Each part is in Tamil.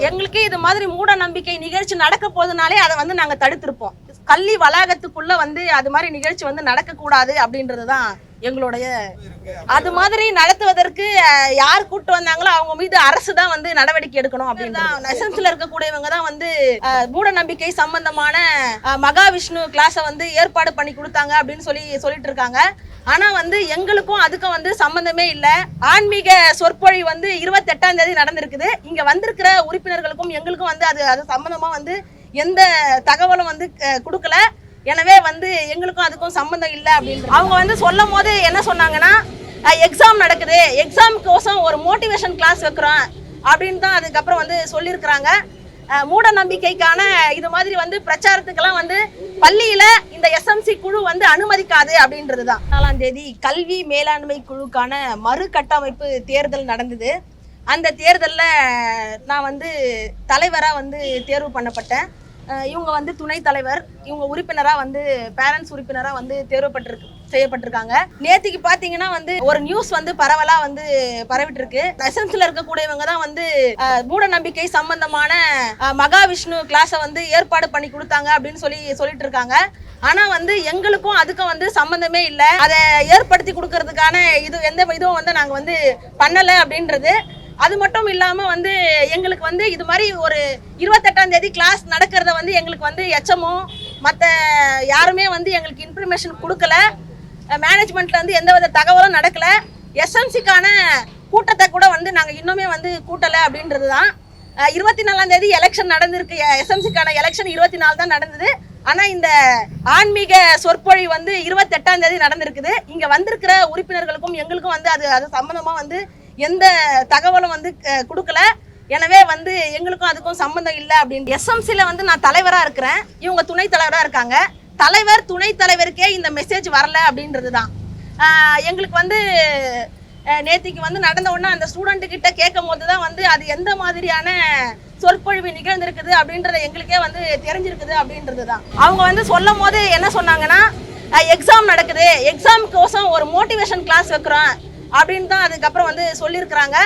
எங்களுக்கு இது மாதிரி மூட நம்பிக்கை நிகழ்ச்சி நடக்க போதுனாலே அதை வந்து நாங்க தடுத்திருப்போம். கல்வி வளாகத்துக்குள்ள வந்து அது மாதிரி நிகழ்ச்சி வந்து நடக்க கூடாது அப்படின்றதுதான் எங்களுடைய அது மாதிரி நடத்துவதற்கு யார் கூட்டு வந்தாங்களோ அவங்க மீது அரசு தான் வந்து நடவடிக்கை எடுக்கணும் அப்படின்னு தான் இருக்கக்கூடியவங்க தான் வந்து மூட நம்பிக்கை சம்பந்தமான மகாவிஷ்ணு கிளாஸை வந்து ஏற்பாடு பண்ணி கொடுத்தாங்க அப்படின்னு சொல்லி சொல்லிட்டு இருக்காங்க. ஆனா வந்து எங்களுக்கும் அதுக்கும் வந்து சம்பந்தமே இல்லை. ஆன்மீக சொற்பொழி வந்து இருபத்தெட்டாம் தேதி நடந்திருக்குது. இங்க வந்திருக்கிற உறுப்பினர்களுக்கும் எங்களுக்கும் வந்து அது அது சம்பந்தமா வந்து எந்த தகவலும் வந்து கொடுக்கல. எனவே வந்து எங்களுக்கும் அதுக்கும் சம்பந்தம் இல்லை அப்படின்னு அவங்க வந்து சொல்லும் போது என்ன சொன்னாங்கன்னா எக்ஸாம் நடக்குது. எக்ஸாமுக்கோசம் ஒரு மோட்டிவேஷன் கிளாஸ் வைக்கிறோம். அப்படின்னு தான் அதுக்கப்புறம் வந்து சொல்லியிருக்கிறாங்க. மூட நம்பிக்கைக்கான இது மாதிரி வந்து பிரச்சாரத்துக்கெல்லாம் வந்து பள்ளியில இந்த எஸ்எம்சி குழு வந்து அனுமதிக்காது அப்படின்றது தான் நாலாம் தேதி கல்வி மேலாண்மை குழுக்கான மறுகட்டமைப்பு தேர்தல் நடந்தது. அந்த தேர்தலில் நான் வந்து தலைவராக வந்து தேர்வு பண்ணப்பட்டேன். இவங்க வந்து துணைத் தலைவர். இவங்க உறுப்பினராக வந்து பேரண்ட்ஸ் உறுப்பினராக வந்து தேர்வுப்பட்டிருக்கு செய்யப்பட்டிருக்காங்க. நேத்திக்கு பார்த்தீங்கன்னா வந்து ஒரு நியூஸ் வந்து பரவலாக வந்து பரவிட்டு இருக்கு எசன்ஸ்ல இருக்கக்கூடியவங்க தான் வந்து மூட நம்பிக்கை சம்பந்தமான மகாவிஷ்ணு கிளாஸை வந்து ஏற்பாடு பண்ணி கொடுத்தாங்க அப்படின்னு சொல்லி சொல்லிட்டு இருக்காங்க ஆனா வந்து எங்களுக்கும் அதுக்கும் வந்து சம்பந்தமே இல்லை. அதை ஏற்படுத்தி கொடுக்கறதுக்கான இது எந்த இதுவும் வந்து நாங்க வந்து பண்ணல அப்படின்றது. அது மட்டும் இல்லாமல் வந்து எங்களுக்கு வந்து இது மாதிரி ஒரு இருபத்தெட்டாம் தேதி கிளாஸ் நடக்கிறத வந்து எங்களுக்கு வந்து எச்சமோ மற்ற யாருமே வந்து எங்களுக்கு இன்ஃபர்மேஷன் கொடுக்கல. மேனேஜ்மெண்ட்ல வந்து எந்த வித தகவலும் நடக்கல. எஸ்எம்சிக்கான கூட்டத்தை கூட வந்து நாங்கள் இன்னுமே வந்து கூட்டலை அப்படின்றது தான் இருபத்தி நாலாம் தேதி எலெக்ஷன் நடந்திருக்கு. எஸ்எம்சிக்கான எலெக்ஷன் இருபத்தி நாலு தான் நடந்தது. ஆனால் இந்த ஆன்மீக சொற்பொழி வந்து இருபத்தெட்டாம் தேதி நடந்திருக்குது. இங்கே வந்திருக்கிற உறுப்பினர்களுக்கும் எங்களுக்கும் வந்து அது அது சம்மந்தமாக வந்து எந்த தகவலும் வந்து கொடுக்கல. எனவே வந்து எங்களுக்கும் அதுக்கும் சம்பந்தம் இல்லை அப்படின்னு எஸ்எம்சியில் வந்து நான் தலைவராக இருக்கிறேன். இவங்க துணைத் தலைவராக இருக்காங்க. தலைவர் துணைத் தலைவருக்கே இந்த மெசேஜ் வரல அப்படின்றது தான். எங்களுக்கு வந்து நேத்திக்கு வந்து நடந்த உடனே அந்த ஸ்டூடெண்ட்டுக்கிட்ட கேட்கும் போது தான் வந்து அது எந்த மாதிரியான சொற்பொழிவு நிகழ்ந்திருக்குது அப்படின்றத எங்களுக்கே வந்து தெரிஞ்சிருக்குது அப்படின்றது தான். அவங்க வந்து சொல்லும் போது என்ன சொன்னாங்கன்னா எக்ஸாம் நடக்குது. எக்ஸாமுக்கோசம் ஒரு மோட்டிவேஷன் கிளாஸ் வைக்கிறோம். அப்படின்னு தான் அதுக்கப்புறம் வந்து சொல்லியிருக்கிறாங்க.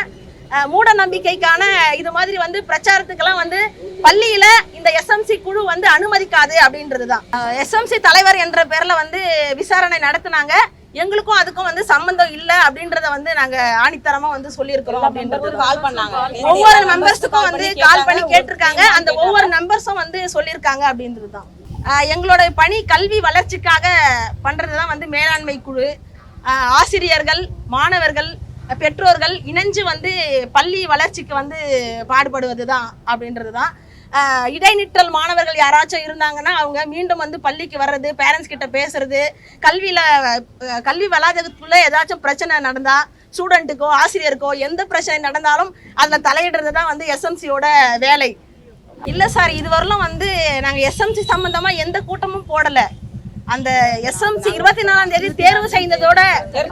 மூட நம்பிக்கைக்கான இது மாதிரி வந்து பிரச்சாரத்துக்கெல்லாம் வந்து பள்ளியில இந்த எஸ்எம்சி குழு வந்து அனுமதிக்காது அப்படின்றது தான் எஸ்எம்சி தலைவர் என்ற பேர்ல வந்து விசாரணை நடத்துனாங்க. எங்களுக்கும் அதுக்கும் வந்து சம்பந்தம் இல்ல அப்படின்றத வந்து நாங்க ஆணித்தரமா வந்து சொல்லியிருக்கிறோம் அப்படின்றது கால் பண்ணாங்க. ஒவ்வொரு மெம்பர்ஸுக்கும் வந்து கால் பண்ணி கேட்டிருக்காங்க. அந்த ஒவ்வொரு மெம்பர்ஸும் வந்து சொல்லியிருக்காங்க அப்படின்றது தான் ஆஹ் எங்களோட பணி கல்வி வளர்ச்சிக்காக பண்றதுதான் வந்து மேலாண்மை குழு. ஆசிரியர்கள் மாணவர்கள் பெற்றோர்கள் இணைஞ்சு வந்து பள்ளி வளர்ச்சிக்கு வந்து பாடுபடுவது தான் அப்படின்றது தான் இடைநிற்றல் மாணவர்கள் யாராச்சும் இருந்தாங்கன்னா அவங்க மீண்டும் வந்து பள்ளிக்கு வர்றது பேரண்ட்ஸ் கிட்ட பேசுறது கல்வியில் கல்வி வளாகத்துக்குள்ள ஏதாச்சும் பிரச்சனை நடந்தால் ஸ்டூடெண்ட்டுக்கோ ஆசிரியருக்கோ எந்த பிரச்சனை நடந்தாலும் அதில் தலையிடுறது தான் வந்து எஸ்எம்சியோட வேலை. இல்லை சார் இதுவரையிலும் வந்து நாங்கள் எஸ்எம்சி சம்மந்தமாக எந்த கூட்டமும் போடலை. அந்த எஸ்எம்சி இருபத்தி நாலாம் தேதி தேர்வு செய்ததோட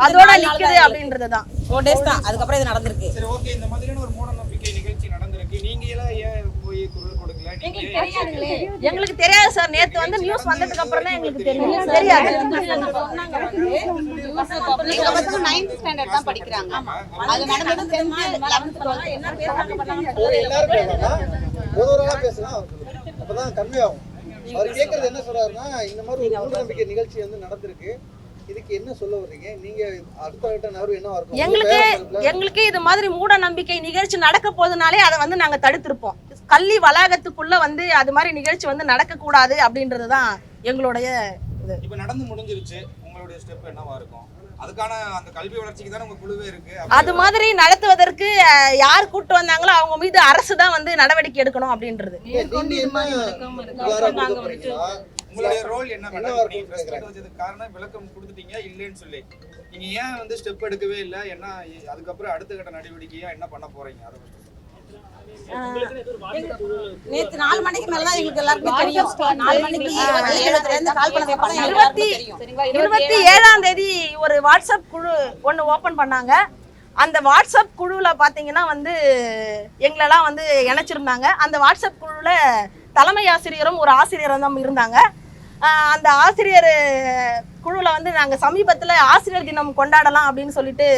அதோட நிற்குது அப்படின்றது தான் ஃபோர் டேஸ் தான். அதுக்கப்புறம் இது நடந்திருக்கு. சரி ஓகே இந்த மாதிரியான ஒரு மூட நம்பிக்கை நிகழ்ச்சி நடந்திருக்கு. நீங்க எல்லாம் ஏன் போய் குரல் கொடுக்கல? நீங்க ஏன் எங்களுக்கு தெரியாது சார். நேத்து வந்து நியூஸ் வந்ததுக்கு அப்புறம் தான் எங்களுக்கு தெரியும். தெரியாது. எங்க பசங்க நைன்த் ஸ்டாண்டர்ட் தான் படிக்கிறாங்க. அது நடந்தது டென்த் லெவன்த் டுவெல்த் என்ன பேசுறாங்க பண்ணாங்க எல்லாரும் பேசலாம் ஒரு ஒரு ஆளா பேசலாம். அவர் சொல்லுங்க. அப்பதான் கன்வே ஆகும். அவர் கேக்குறது என்ன சொல்றாருன்னா இந்த மாதிரி ஒரு மூட நம்பிக்கை நிகழ்ச்சி வந்து நடந்திருக்கு. இதுக்கு என்ன சொல்ல வர்றீங்க? நீங்க அடுத்த நகர்வு என்னவா இருக்கும் எங்களுக்கு எங்களுக்கு இது மாதிரி மூட நம்பிக்கை நிகழ்ச்சி நடக்க போதுனாலே அதை வந்து நாங்க தடுத்திருப்போம். கல்வி வளாகத்துக்குள்ள வந்து அது மாதிரி நிகழ்ச்சி வந்து நடக்க கூடாது அப்படின்றது தான் எங்களுடைய இது இப்ப நடந்து முடிஞ்சிருச்சு. உங்களுடைய ஸ்டெப் என்னவா இருக்கும்? அதுக்கான அந்த கல்வி வளர்ச்சிக்கு தானே உங்க குழுவே இருக்கு. அது மாதிரி நடத்துவதற்கு யார் கூட்டு வந்தாங்களோ அவங்க மீது அரசு தான் வந்து நடவடிக்கை எடுக்கணும் அப்படின்றது? உங்களுடைய ரோல் என்ன மேடம் நீங்க பிரஸ் வச்சதுக்கு காரணம் விளக்கம் கொடுத்துட்டீங்க இல்லைன்னு சொல்லி. நீங்க ஏன் வந்து ஸ்டெப் எடுக்கவே இல்லை? என்ன அதுக்கப்புறம் அடுத்த கட்ட நடவடிக்கையா என்ன பண்ண போறீங்க? அதை நேத்து நாலு மணிக்கு மேல தான் எங்களுக்கு எல்லாருக்குமே தெரியும். நாலு மணிக்கு இருந்து கால் பண்ண வைப்பாங்க இருபத்தி இருபத்தி ஏழாம் தேதி ஒரு வாட்ஸ்அப் குழு ஒன்று ஓப்பன் பண்ணாங்க. அந்த வாட்ஸ்அப் குழுவில் பார்த்தீங்கன்னா வந்து எங்களெல்லாம் வந்து இணைச்சிருந்தாங்க. அந்த வாட்ஸ்அப் குழுவில் தலைமை ஆசிரியரும் ஒரு ஆசிரியரும் தான் இருந்தாங்க. அந்த ஆசிரியர் குழுவில் வந்து நாங்கள் சமீபத்தில் ஆசிரியர் தினம் கொண்டாடலாம் அப்படின்னு சொல்லிட்டு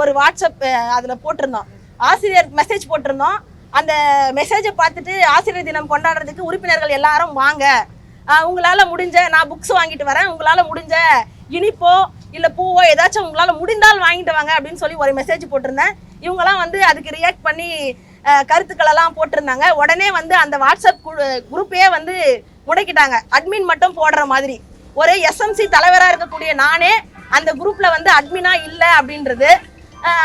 ஒரு வாட்ஸ்அப் அதில் போட்டிருந்தோம். ஆசிரியர் மெசேஜ் போட்டிருந்தோம். அந்த மெசேஜை பார்த்துட்டு ஆசிரியர் தினம் கொண்டாடுறதுக்கு உறுப்பினர்கள் எல்லாரும் வாங்க. உங்களால் முடிஞ்ச நான் புக்ஸ் வாங்கிட்டு வரேன். உங்களால் முடிஞ்ச இனிப்போ இல்லை பூவோ ஏதாச்சும் உங்களால் முடிந்தால் வாங்கிட்டு வாங்க அப்படின்னு சொல்லி ஒரு மெசேஜ் போட்டிருந்தேன். இவங்கெல்லாம் வந்து அதுக்கு ரியாக்ட் பண்ணி கருத்துக்களெல்லாம் போட்டிருந்தாங்க. உடனே வந்து அந்த வாட்ஸ்அப் குரூப்பே வந்து முடக்கிட்டாங்க. அட்மின் மட்டும் போடுற மாதிரி. ஒரு எஸ்எம்சி தலைவராக இருக்கக்கூடிய நானே அந்த குரூப்பில் வந்து அட்மினா இல்லை அப்படின்றது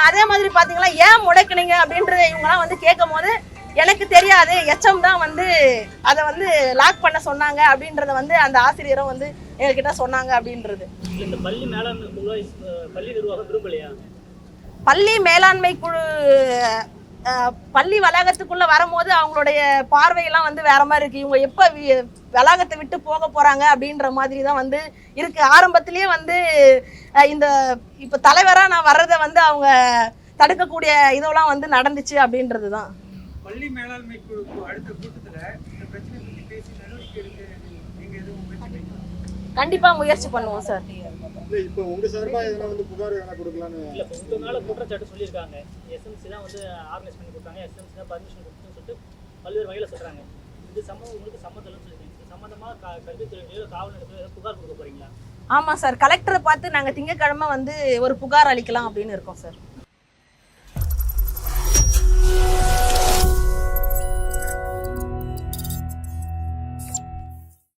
அதே மாதிரி பார்த்தீங்கன்னா ஏன் முடக்குனீங்க அப்படின்றது இவங்கலாம் வந்து கேட்கும் போது எனக்கு தெரியாது எச்எம் தான் வந்து அதை வந்து லாக் பண்ண சொன்னாங்க அப்படின்றத வந்து அந்த ஆசிரியரும் வந்து எங்ககிட்ட சொன்னாங்க அப்படின்றது. இந்த பள்ளி மேலாண்மை பள்ளி நிர்வாகம் விரும்பலையா? பள்ளி மேலாண்மை குழு பள்ளி வளாகத்துக்குள்ள வரும்போது அவங்களுடைய பார்வையெல்லாம் வந்து வேற மாதிரி இருக்கு. இவங்க எப்ப வளாகத்தை விட்டு போக போறாங்க அப்படின்ற மாதிரி தான் வந்து இருக்கு. ஆரம்பத்திலேயே வந்து இந்த இப்ப தலைவரா நான் வர்றதை வந்து அவங்க தடுக்கக்கூடிய இதெல்லாம் வந்து நடந்துச்சு அப்படின்றது தான். பள்ளி மேலாண்மை குழு அடுத்த கூட்டத்துல இந்த பிரச்சனை பத்தி பேசி நடவடிக்கை எடுக்க நீங்க எதுவும் முயற்சி பண்ணீங்களா? கண்டிப்பா முயற்சி பண்ணுவோம் சார். இல்ல இப்போ உங்க சார்பா எதனா வந்து புகார் எதனா கொடுக்கலான்னு இல்ல இப்ப உங்க மேல குற்றச்சாட்டு சொல்லியிருக்காங்க. எஸ்எம்சி தான் வந்து ஆர்கனைஸ் பண்ணி கொடுத்தாங்க. எஸ்எம்சி தான் பர்மிஷன் கொடுத்துன்னு சொல்லிட்டு பல்வேறு வகையில சொல்றாங்க. இது சம்பவம் உங்களுக்கு சம்மந்தம் இல்லைன்னு சொல்லிருக்கீங்க இது சம்பந்தமா க- கல்வித்துறையிலயோ காவல் நிலையத்திலயோ ஏதாவது புகார் கொடுக்க போறீங்களா? ஆமா சார் கலெக்டரை பார்த்து நாங்க திங்கட்கிழமை வந்து ஒரு புகார் அளிக்கலாம் அப்படின்னு இருக்கோம் சார்